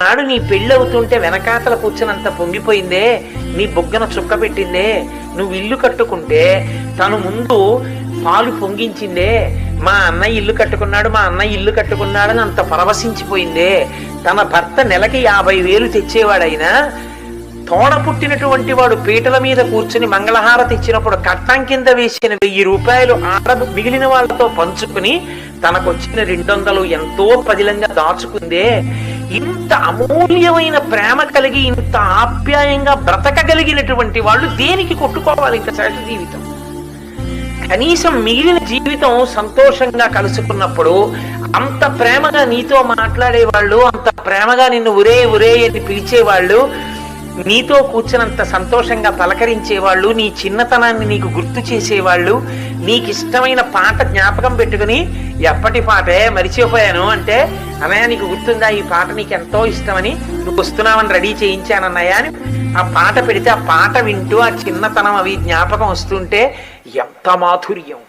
నాడు నీ పెళ్ళి అవుతుంటే వెనకాతల కూర్చునంత పొంగిపోయిందే నీ బొగ్గన చుక్క పెట్టిందే నువ్వు ఇల్లు కట్టుకుంటే తను ముందు పాలు పొంగించిందే మా అన్నయ్య ఇల్లు కట్టుకున్నాడు మా అన్నయ్య ఇల్లు కట్టుకున్నాడని అంత పరవశించిపోయిందే. తన భర్త నెలకి యాభై వేలు తెచ్చేవాడైనా తోడ పుట్టినటువంటి వాడు పీటల మీద కూర్చుని మంగళహారతి ఇచ్చినప్పుడు కట్టం కింద వేసిన వెయ్యి రూపాయలు ఆడ మిగిలిన వాళ్ళతో పంచుకుని తనకొచ్చిన రెండు వందలు ఎంతో పదిలంగా దాచుకుందే. ఇంత అమూల్యమైన ప్రేమ కలిగి ఇంత ఆప్యాయంగా బ్రతకగలిగినటువంటి వాళ్ళు దేనికి కొట్టుకోవాలి ఇంత సహజ జీవితం? కనీసం మిగిలిన జీవితం సంతోషంగా కలుసుకున్నప్పుడు అంత ప్రేమగా నీతో మాట్లాడేవాళ్ళు అంత ప్రేమగా నిన్ను ఉరే ఉరే అని పిలిచేవాళ్ళు నీతో కూర్చున్నంత సంతోషంగా పలకరించేవాళ్ళు నీ చిన్నతనాన్ని నీకు గుర్తు చేసేవాళ్ళు నీకు ఇష్టమైన పాట జ్ఞాపకం పెట్టుకుని ఎప్పటి పాటే మరిచిపోయాను అంటే అన్నయ్య నీకు గుర్తుందా? ఈ పాట నీకు ఎంతో ఇష్టమని నువ్వు వస్తున్నావని రెడీ చేయించానన్నయ్య అని ఆ పాట పెడితే ఆ పాట వింటూ ఆ చిన్నతనం అవి జ్ఞాపకం వస్తుంటే ఎంత మాధుర్యం!